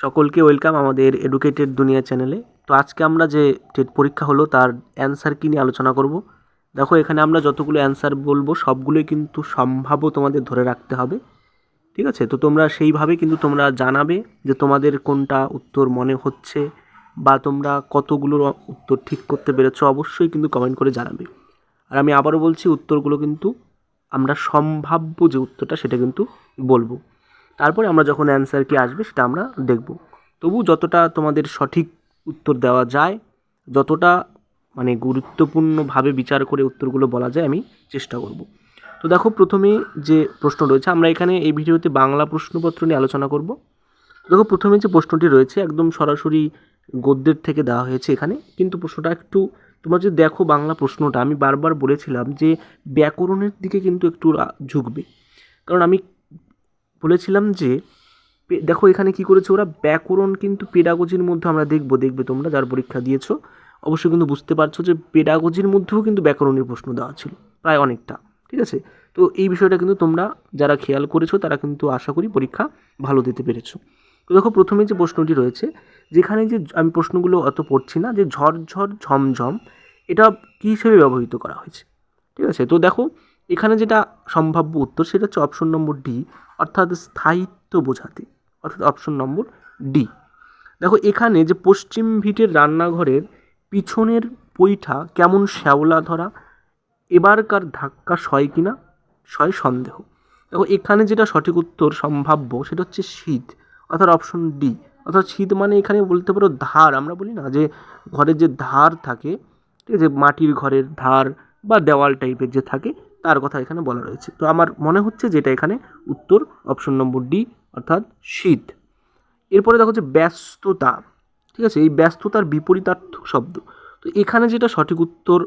সকলকে ওয়েলকাম আমাদের এডুকেটেড দুনিয়া চ্যানেলে। তো আজকে আমরা যে টেট পরীক্ষা হলো তার অ্যান্সার কী নিয়ে আলোচনা করব? দেখো, এখানে আমরা যতগুলো অ্যান্সার বলব, সবগুলোই কিন্তু সম্ভাব্য তোমাদের ধরে রাখতে হবে। ঠিক আছে? তো তোমরা সেইভাবে কিন্তু তোমরা জানাবে যে তোমাদের কোনটা উত্তর মনে হচ্ছে বা তোমরা কতগুলো উত্তর ঠিক করতে পেরেছ। অবশ্যই কিন্তু কমেন্ট করে জানাবে। আর আমি আবারও বলছি, উত্তরগুলো কিন্তু আমরা সম্ভাব্য যে উত্তরটা সেটা কিন্তু বলব। তারপরে আমরা যখন অ্যান্সার কি আসবে সেটা আমরা দেখব। তবু যতটা তোমাদের সঠিক উত্তর দেওয়া যায়, যতটা মানে গুরুত্বপূর্ণভাবে বিচার করে উত্তরগুলো বলা যায় আমি চেষ্টা করব। তো দেখো প্রথমে যে প্রশ্ন রয়েছে, আমরা এখানে এই ভিডিওতে বাংলা প্রশ্নপত্র নিয়ে আলোচনা করব। দেখো প্রথমে যে প্রশ্নটি রয়েছে, একদম সরাসরি গদ্যের থেকে দেওয়া হয়েছে এখানে। কিন্তু প্রশ্নটা একটু, তোমরা যদি দেখো বাংলা প্রশ্নটা, আমি বারবার বলেছিলাম যে ব্যাকরণের দিকে কিন্তু একটু ঝুঁকবে। কারণ আমি বলেছিলাম যে দেখো এখানে কি করেছে ওরা, ব্যাকরণ কিন্তু পেডাগোজির মধ্যে আমরা দেখব, দেখবে তোমরা যার পরীক্ষা দিয়েছ। অবশ্যই কিন্তু বুঝতে পারছ যে পেডাগোজির মধ্যেও কিন্তু ব্যাকরণের প্রশ্ন দেওয়া ছিল, প্রায় অনেকটা, ঠিক আছে? তো এই বিষয়টা কিন্তু তোমরা যারা খেয়াল করেছ, তারা কিন্তু আশা করি পরীক্ষা ভালো দিতে পেরেছ। তো দেখো প্রথমে যে প্রশ্নটি রয়েছে, যেখানে যে আমি প্রশ্নগুলো অত পড়ছি না, যে ঝরঝর ঝমঝম, এটা কী হিসেবে ব্যবহৃত করা হয়েছে? ঠিক আছে? তো দেখো, এখানে যেটা সম্ভাব্য উত্তর, সেটা হচ্ছে অপশন নম্বর ডি অর্থাৎ স্থায়িত্ব বোঝাতে, অর্থাৎ অপশন নম্বর ডি দেখো, এখানে যে পশ্চিম ভিটের রান্নাঘরের পিছনের পৈঠা কেমন শ্যাওলা ধরা, এবারকার ধাক্কা সয় কিনা, সয় সন্দেহ। দেখো, এখানে যেটা সঠিক উত্তর সম্ভাব্য, সেটা হচ্ছে শীত, অর্থাৎ অপশন ডি অর্থাৎ শীত মানে এখানে বলতে পারো ধার। আমরা বলি না যে ঘরের যে ধার থাকে, ঠিক আছে, মাটির ঘরের ধার বা দেওয়াল টাইপের যে থাকে তার কথা এখানে বলা রয়েছে। তো আমার মনে হচ্ছে যেটা এখানে উত্তর অপশন নম্বর ডি অর্থাৎ শীত। এরপরে দেখো যে ব্যস্ততা। ঠিক আছে? এই ব্যস্ততার বিপরীতার্থক শব্দ। তো এখানে যেটা সঠিক উত্তর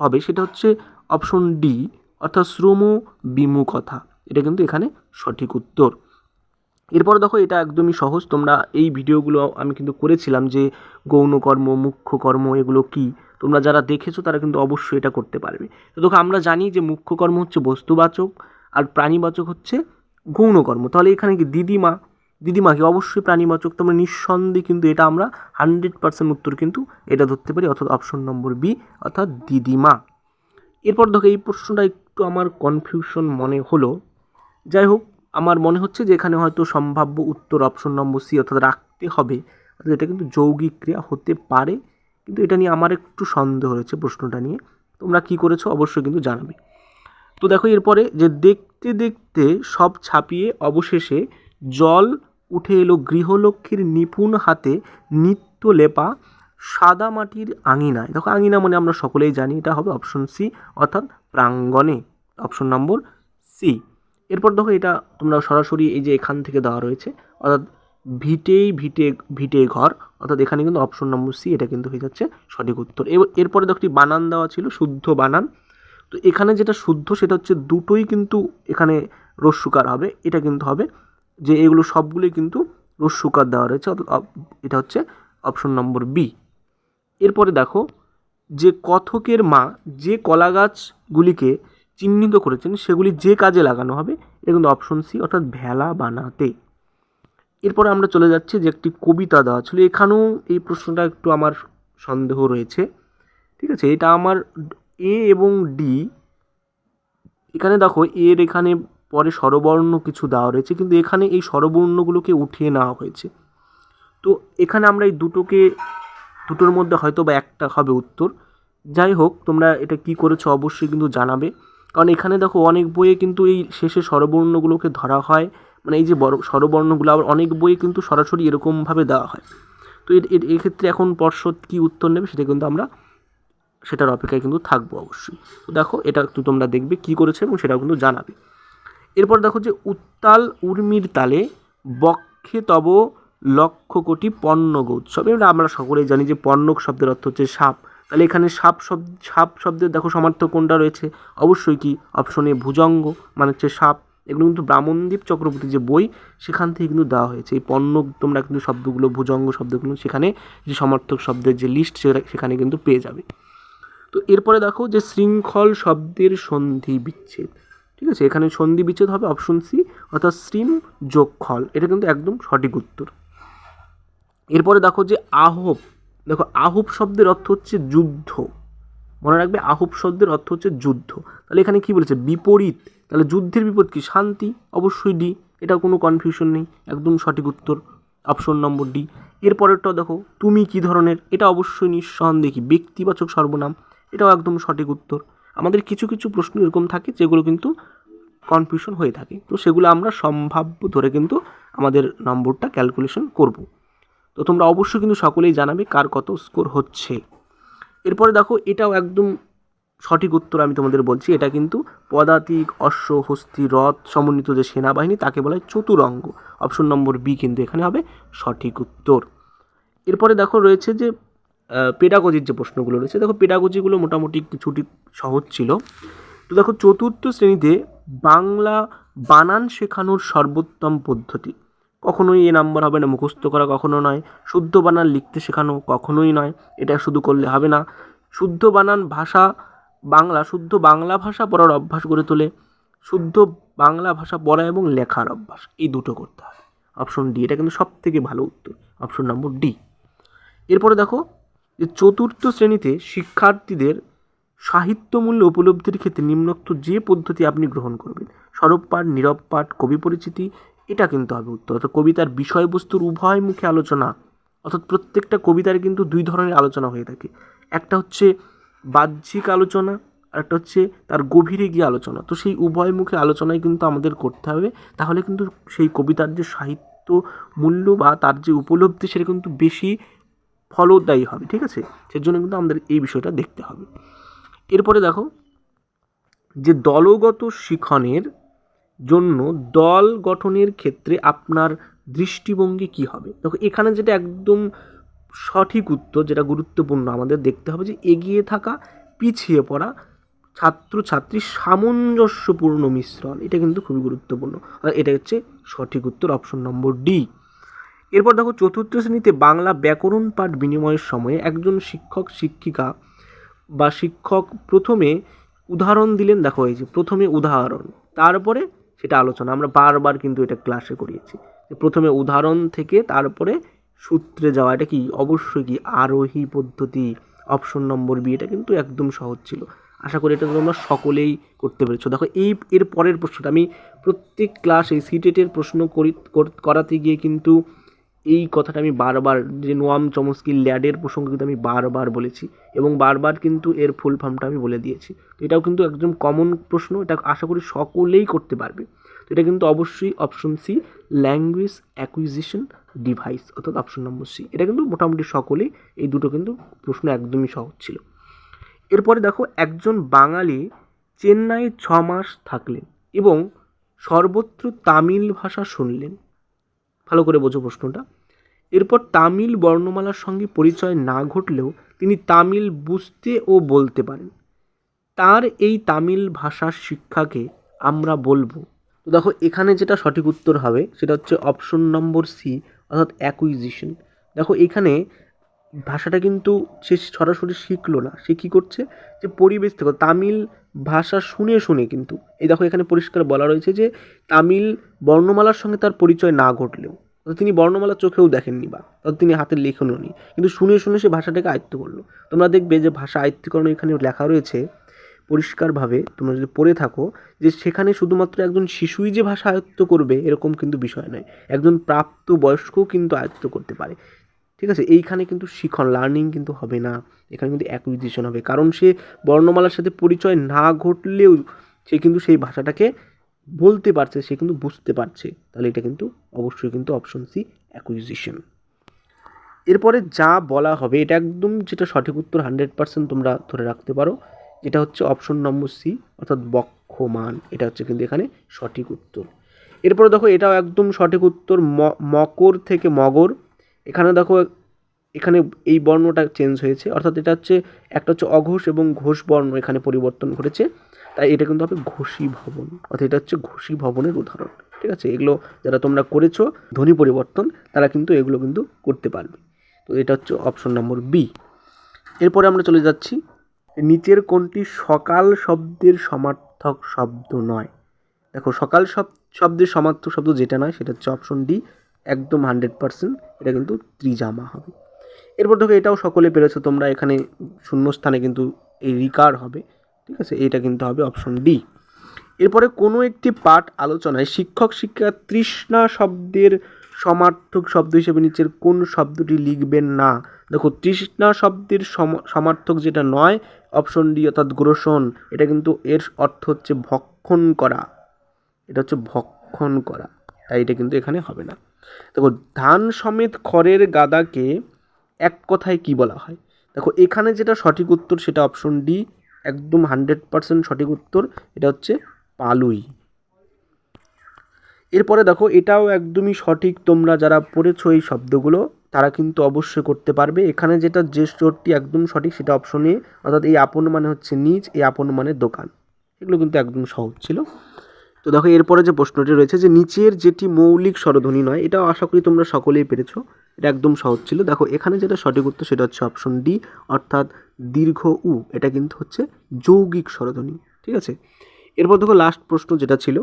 হবে সেটা হচ্ছে অপশন ডি অর্থাৎ শ্রম বিমুখতা। এটা কিন্তু এখানে সঠিক উত্তর। এরপরে দেখো, এটা একদমই সহজ। তোমরা এই ভিডিওগুলো আমি কিন্তু করেছিলাম যে গৌণকর্ম মুখ্য কর্ম, এগুলো কি? তোমরা যারা দেখেছ তারা কিন্তু অবশ্যই এটা করতে পারবে। তো দেখো, আমরা জানি যে মুখ্য কর্ম হচ্ছে বস্তুবাচক, আর প্রাণীবাচক হচ্ছে গৌণকর্ম। তাহলে এখানে কি দিদিমা? দিদিমাকে অবশ্যই প্রাণীবাচক? তোমরা নিঃসন্দেহে কিন্তু এটা আমরা হান্ড্রেড পার্সেন্ট উত্তর কিন্তু এটা ধরতে পারি, অর্থাৎ অপশন নম্বর বি অর্থাৎ দিদিমা। এরপর দেখো, এই প্রশ্নটা একটু আমার কনফিউশন মনে হলো। যাই হোক, আমার মনে হচ্ছে যে এখানে হয়তো সম্ভাব্য উত্তর অপশন নম্বর সি অর্থাৎ রাখতে হবে। এটা কিন্তু যৌগিক ক্রিয়া হতে পারে। কিন্তু এটা নিয়ে আমার একটু সন্দেহ রয়েছে প্রশ্নটা নিয়ে। তোমরা কী করেছ অবশ্যই কিন্তু জানাবে। তো দেখো এরপরে যে দেখতে দেখতে সব ছাপিয়ে অবশেষে জল উঠে এলো গৃহলক্ষ্মীর নিপুণ হাতে নিত্য লেপা সাদা মাটির আঙিনায়। দেখো আঙিনা মানে আমরা সকলেই জানি, এটা হবে অপশন সি অর্থাৎ প্রাঙ্গণে। Option number C. এরপর দেখো এটা তোমরা সরাসরি এই যে এখান থেকে দেওয়া রয়েছে, অর্থাৎ ভিটেই ভিটে ভিটে ঘর, অর্থাৎ এখানে কিন্তু অপশন নম্বর সি এটা কিন্তু হয়ে যাচ্ছে সঠিক উত্তর। এরপরে দেখো একটি বানান দেওয়া ছিল, শুদ্ধ বানান। তো এখানে যেটা শুদ্ধ, সেটা হচ্ছে দুটোই কিন্তু এখানে রস্যুকার হবে, এটা কিন্তু হবে। যে এগুলো সবগুলোই কিন্তু রস্যুকার দেওয়া রয়েছে এটা হচ্ছে অপশন নম্বর বি এরপরে দেখো, যে কথকের মা যে কলা গাছগুলিকে চিহ্নিত করেছেন, সেগুলি যে কাজে লাগানো হবে, এটা কিন্তু অপশন সি অর্থাৎ ভেলা বানাতে। এরপরে আমরা চলে যাচ্ছি যে একটি কবিতা দেওয়া ছিল এখানেও এই প্রশ্নটা একটু আমার সন্দেহ রয়েছে। ঠিক আছে, এটা আমার এ এবং ডি। এখানে দেখো, এর এখানে পরে স্বরবর্ণ কিছু দেওয়া রয়েছে, কিন্তু এখানে এই স্বরবর্ণগুলোকে উঠিয়ে নেওয়া হয়েছে। তো এখানে আমরা এই দুটোকে, দুটোর মধ্যে হয়তো বা একটা হবে উত্তর। যাই হোক, তোমরা এটা কি করেছ অবশ্যই কিন্তু জানাবে। কারণ এখানে দেখো, অনেক বইয়ে কিন্তু এই শেষে স্বরবর্ণগুলোকে ধরা হয়। মানে এই যে বড়, স্বরবর্ণগুলো আবার অনেক বইয়ে কিন্তু সরাসরি এরকমভাবে দেওয়া হয়। তো এর এক্ষেত্রে এখন পর্ষদ কী উত্তর নেবে সেটা কিন্তু আমরা, সেটার অপেক্ষায় কিন্তু থাকব অবশ্যই। তো দেখো, এটা একটু তোমরা দেখবে কী করেছে এবং সেটাও কিন্তু জানাবে। এরপর দেখো যে উত্তাল উর্মির তালে বক্ষে তব লক্ষ কোটি পণ্যগ উৎসব এবার আমরা সকলেই জানি যে পণ্যক শব্দের অর্থ হচ্ছে সাপ। তাহলে এখানে সাপ শব্দ, সাপ শব্দের দেখো সমার্থক কোনটা রয়েছে? অবশ্যই কি? অপশনে ভুজঙ্গ মানে হচ্ছে সাপ। এগুলো কিন্তু ব্রাহ্মণদীপ চক্রবর্তী যে বই, সেখান থেকে কিন্তু দেওয়া হয়েছে। এই পণ্য তোমরা কিন্তু শব্দগুলো, ভুজঙ্গ শব্দগুলো সেখানে যে সমার্থক শব্দের যে লিস্ট সেখানে কিন্তু পেয়ে যাবে। তো এরপরে দেখো যে শৃঙ্খল শব্দের সন্ধি বিচ্ছেদ। ঠিক আছে? এখানে সন্ধি বিচ্ছেদ হবে অপশন সি অর্থাৎ শ্রীম যোগ খল। এটা কিন্তু একদম সঠিক উত্তর। এরপরে দেখো যে আহব দেখো আহব শব্দের অর্থ হচ্ছে যুদ্ধ। মনে রাখবে, আহুব শব্দের অর্থ হচ্ছে যুদ্ধ। তাহলে এখানে কি বলেছে? বিপরীত। তাহলে যুদ্ধের বিপরীত কি? শান্তি? অবশ্যই ডি। এটা কোনো কনফিউশন নেই। একদম সঠিক উত্তর। অপশন নম্বর ডি এরপরেরটা দেখো, তুমি কি ধরনের? এটা অবশ্যই নিঃসন্দেহে কি? ব্যক্তিবাচক সর্বনাম। এটাও একদম সঠিক উত্তর। আমাদের কিছু কিছু প্রশ্ন এরকম থাকে যেগুলো কিন্তু কনফিউশন হয়ে থাকে। তো সেগুলো আমরা সম্ভাব্য ধরে কিন্তু আমাদের নম্বরটা ক্যালকুলেশন করব। তো তোমরা অবশ্যই কিন্তু সকলেই জানাবে কার কত স্কোর হচ্ছে। এরপরে দেখো, এটাও একদম সঠিক উত্তর আমি তোমাদের বলছি, এটা কিন্তু পদাতিক, অশ্ব, হস্তি রথ সমন্বিত যে সেনাবাহিনী, তাকে বলা হয় চতুরঙ্গ। অপশন নম্বর বি কিন্তু এখানে হবে সঠিক উত্তর। এরপরে দেখো, রয়েছে যে পেডাগজির যে প্রশ্নগুলো রয়েছে, দেখো পেডাগজিগুলো মোটামুটি কিছুটি সহজ ছিল। তো দেখো, চতুর্থ শ্রেণীতে বাংলা বানান শেখানোর সর্বোত্তম পদ্ধতি। কখনোই এ নাম্বার হবে না, মুখস্থ করা কখনো নয়, শুদ্ধ বানান লিখতে শেখানো কখনোই নয়, এটা শুধু করলে হবে না। শুদ্ধ বানান ভাষা বাংলা, শুদ্ধ বাংলা ভাষা পড়ার অভ্যাস গড়ে তোলে। শুদ্ধ বাংলা ভাষা পড়া এবং লেখার অভ্যাস, এই দুটো করতে হয় অপশন ডি এটা কিন্তু সব থেকে ভালো উত্তর। অপশন নম্বর ডি এরপরে দেখো যে চতুর্থ শ্রেণীতে শিক্ষার্থীদের সাহিত্যমূল্য উপলব্ধির ক্ষেত্রে নিম্নোক্ত যে পদ্ধতি আপনি গ্রহণ করবেন সরব পাঠ, নীরব পাঠ, কবি পরিচিতি এটা কিন্তু হবে উত্তর। অর্থাৎ কবিতার বিষয়বস্তুর উভয় মুখে আলোচনা, অর্থাৎ প্রত্যেকটা কবিতার কিন্তু দুই ধরনের আলোচনা হয়ে থাকে। একটা হচ্ছে বাহ্যিক আলোচনা, আর একটা হচ্ছে তার গভীরে গিয়ে আলোচনা। তো সেই উভয় মুখে আলোচনায় কিন্তু আমাদের করতে হবে। তাহলে কিন্তু সেই কবিতার যে সাহিত্য মূল্য বা তার যে উপলব্ধি, সেটা কিন্তু বেশি ফলদায়ী হবে, ঠিক আছে? সেজন্য কিন্তু আমাদের এই বিষয়টা দেখতে হবে। এরপরে দেখো, যে দলগত শিখনের জন্য দল গঠনের ক্ষেত্রে আপনার দৃষ্টিভঙ্গি কী হবে? দেখো, এখানে যেটা একদম সঠিক উত্তর, যেটা গুরুত্বপূর্ণ আমাদের দেখতে হবে যে এগিয়ে থাকা, পিছিয়ে পড়া ছাত্রছাত্রীর সামঞ্জস্যপূর্ণ মিশ্রণ, এটা কিন্তু খুবই গুরুত্বপূর্ণ। আর এটা হচ্ছে সঠিক উত্তর অপশন নম্বর ডি। এরপর দেখো, চতুর্থ শ্রেণীতে বাংলা ব্যাকরণ পাঠ বিনিময়ের সময়ে একজন শিক্ষক, শিক্ষিকা বা শিক্ষক প্রথমে উদাহরণ দিলেন, দেখো এই যে প্রথমে উদাহরণ, তারপরে সেটা আলোচনা। আমরা বারবার কিন্তু এটা ক্লাসে করিয়েছি। প্রথমে উদাহরণ থেকে তারপরে সূত্রে যাওয়া, এটা কি? অবশ্যই কি? আরোহী পদ্ধতি অপশন নম্বর বি এটা কিন্তু একদম সহজ ছিল। আশা করি এটা তোমরা সকলেই করতে পেরেছ। দেখো, এই এর পরের প্রশ্নটা আমি প্রত্যেক ক্লাসে সিটেটের প্রশ্ন করি, করাতে গিয়ে কিন্তু এই কথাটা আমি বারবার, যে নোয়াম চমস্কি ল্যাডের প্রসঙ্গ কিন্তু আমি বারবার বলেছি এবং বারবার কিন্তু এর ফুল ফর্মটা আমি বলে দিয়েছি। তো এটাও কিন্তু একদম কমন প্রশ্ন, এটা আশা করি সকলেই করতে পারবে। তো এটা কিন্তু অবশ্যই option C language acquisition device অর্থাৎ অপশন নম্বর সি এটা কিন্তু মোটামুটি সকলেই এই দুটো কিন্তু প্রশ্ন একদমই সহজ ছিল। এরপরে দেখো, একজন বাঙালি চেন্নাইয়ে ছ মাস থাকলেন এবং সর্বত্র তামিল ভাষা শুনলেন। ভালো করে বোঝো প্রশ্নটা। এরপর তামিল বর্ণমালার সঙ্গে পরিচয় না ঘটলেও তিনি তামিল বুঝতে ও বলতে পারেন। তার এই তামিল ভাষার শিক্ষাকে আমরা বলব। তো দেখো, এখানে যেটা সঠিক উত্তর হবে, সেটা হচ্ছে অপশন নম্বর সি অর্থাৎ অ্যাকুইজিশন দেখো, এখানে ভাষাটা কিন্তু সে সরাসরি শিখলো না। সে কী করছে? যে পরিবেশ থেকে, তামিল ভাষা শুনে শুনে কিন্তু। এই দেখো, এখানে পরিষ্কার বলা রয়েছে যে তামিল বর্ণমালার সঙ্গে তার পরিচয় না ঘটলেও। তিনি বর্ণমালা চোখেও দেখেননি বা অর্থাৎ তিনি হাতের লেখনও নি কিন্তু শুনে শুনে সে ভাষাটাকে আয়ত্ত করল। তোমরা দেখবে যে ভাষা আয়ত্তকরণ এখানে লেখা রয়েছে পরিষ্কারভাবে, তোমরা যদি পড়ে থাকো, যে সেখানে শুধুমাত্র একজন শিশুই যে ভাষা আয়ত্ত করবে, এরকম কিন্তু বিষয় নয়। একজন প্রাপ্ত বয়স্কও কিন্তু আয়ত্ত করতে পারে। ঠিক আছে? এইখানে কিন্তু শিখন লার্নিং কিন্তু হবে না। এখানে কিন্তু অ্যাকুইজিশন হবে। কারণ সে বর্ণমালার সাথে পরিচয় না ঘটলেও সে কিন্তু সেই ভাষাটাকে বলতে পারছে, সে কিন্তু বুঝতে পারছে। তাহলে এটা কিন্তু অবশ্যই কিন্তু অপশন সি অ্যাকুইজিশন এরপরে যা বলা হবে, এটা একদম যেটা সঠিক উত্তর হান্ড্রেড পার্সেন্ট তোমরা ধরে রাখতে পারো, যেটা হচ্ছে অপশন নম্বর সি অর্থাৎ বক্ষমান। এটা হচ্ছে কিন্তু এখানে সঠিক উত্তর। এরপরে দেখো, এটাও একদম সঠিক উত্তর মকর থেকে মগর। এখানে দেখো, এখানে এই বর্ণটা চেঞ্জ হয়েছে। অর্থাৎ এটা হচ্ছে, একটা হচ্ছে অঘোষ এবং ঘোষ বর্ণ এখানে পরিবর্তন ঘটেছে। তাই এটা কিন্তু হবে ঘোষী ভবন। অর্থাৎ এটা হচ্ছে ঘোষী ভবনের উদাহরণ। ঠিক আছে? এগুলো যারা তোমরা করেছ, ধ্বনি পরিবর্তন, তারা কিন্তু এগুলো কিন্তু করতে পারবে। তো এটা হচ্ছে অপশন নম্বর বি এরপরে আমরা চলে যাচ্ছি। নিচের কোনটি সকাল শব্দের সমার্থক শব্দ নয়? দেখো, সকাল শব শব্দের সমার্থক শব্দ যেটা নয়, সেটা হচ্ছে অপশন ডি একদম হান্ড্রেড পার্সেন্ট এটা কিন্তু ত্রিজামা হবে। এরপর দেখো, এটাও সকলে পেরেছ, তোমরা এখানে শূন্যস্থানে কিন্তু এই রিকার হবে। ঠিক আছে? এটা কিন্তু হবে অপশন ডি এরপরে কোনো একটি পাঠ আলোচনায় শিক্ষক, শিক্ষিকা তৃষ্ণা শব্দের সমার্থক শব্দ হিসেবে নিচের কোন শব্দটি লিখবেন না? দেখো, তৃষ্ণা শব্দের সম- সমার্থক যেটা নয় অপশন ডি অর্থাৎ গ্রসন, এটা কিন্তু এর অর্থ হচ্ছে ভক্ষণ করা। এটা হচ্ছে ভক্ষণ করা, তাই এটা কিন্তু এখানে হবে না। দেখো, ধান সমেত খড়ের গাদাকে এক কথায় কি বলা হয়? দেখো, এখানে যেটা সঠিক উত্তর সেটা অপশন ডি একদম হান্ড্রেড পার্সেন্ট সঠিক উত্তর, এটা হচ্ছে পালুই। এরপরে দেখো, এটাও একদমই সঠিক, তোমরা যারা পড়েছো এই শব্দগুলো, তারা কিন্তু অবশ্যই করতে পারবে। এখানে যেটা যে স্টোরটি একদম সঠিক, সেটা অপশন এ, অর্থাৎ এই আপন মানে হচ্ছে নিজ, এই আপন মানে দোকান। এগুলো কিন্তু একদম সহজ ছিল। তো দেখো, এরপরে যে প্রশ্নটি রয়েছে যে, নিচের যেটি মৌলিক স্বরধ্বনি নয়, এটাও আশা করি তোমরা সকলেই পেরেছ, এটা একদম সহজ ছিল। দেখো, এখানে যেটা সঠিক উত্তর, সেটা হচ্ছে অপশন ডি অর্থাৎ দীর্ঘ উ, এটা কিন্তু হচ্ছে যৌগিক স্বরধ্বনি ঠিক আছে? এরপর দেখো লাস্ট প্রশ্ন যেটা ছিল,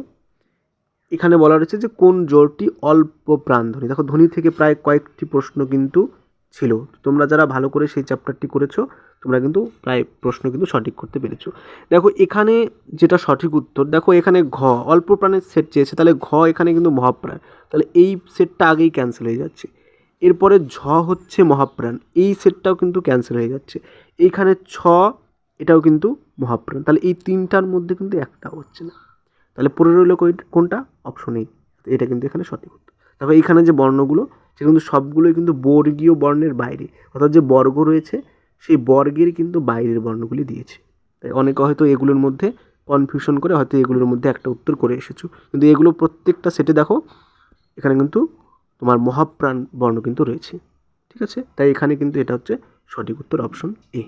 এখানে বলা রয়েছে যে কোন জোরটি অল্প প্রাণধ্বনি? দেখো ধ্বনি থেকে প্রায় কয়েকটি প্রশ্ন কিন্তু ছিল। তোমরা যারা ভালো করে সেই চ্যাপ্টারটি করেছ, তোমরা কিন্তু প্রায় প্রশ্ন কিন্তু সঠিক করতে পেরেছ। দেখো এখানে যেটা সঠিক উত্তর, দেখো এখানে ঘ, অল্প প্রাণের সেট চেয়েছে, তাহলে ঘ এখানে কিন্তু মহাপ্রাণ। তাহলে এই সেটটা আগেই ক্যান্সেল হয়ে যাচ্ছে। এরপরে ঝ হচ্ছে মহাপ্রাণ, এই সেটটাও কিন্তু ক্যান্সেল হয়ে যাচ্ছে। এইখানে ছ, এটাও কিন্তু মহাপ্রাণ তাহলে এই তিনটার মধ্যে কিন্তু একটাও হচ্ছে না। তাহলে পড়ে রইল কোনটা? অপশন এই এটা কিন্তু এখানে সঠিক উত্তর। তারপর এইখানে যে বর্ণগুলো সেগুলো কিন্তু সবগুলোই কিন্তু বর্গীয় বর্ণের বাইরে। অর্থাৎ যে বর্গ রয়েছে, সেই বর্গের কিন্তু বাইরের বর্ণগুলি দিয়েছে। তাই অনেকে হয়তো এগুলোর মধ্যে কনফিউশন করে, হয়তো এগুলোর মধ্যে একটা উত্তর করে এসেছ। কিন্তু এগুলো প্রত্যেকটা সেটে দেখো, এখানে কিন্তু তোমার মহাপ্রাণ বর্ণ কিন্তু রয়েছে। ঠিক আছে? তাই এখানে কিন্তু এটা হচ্ছে সঠিক উত্তর অপশন এ।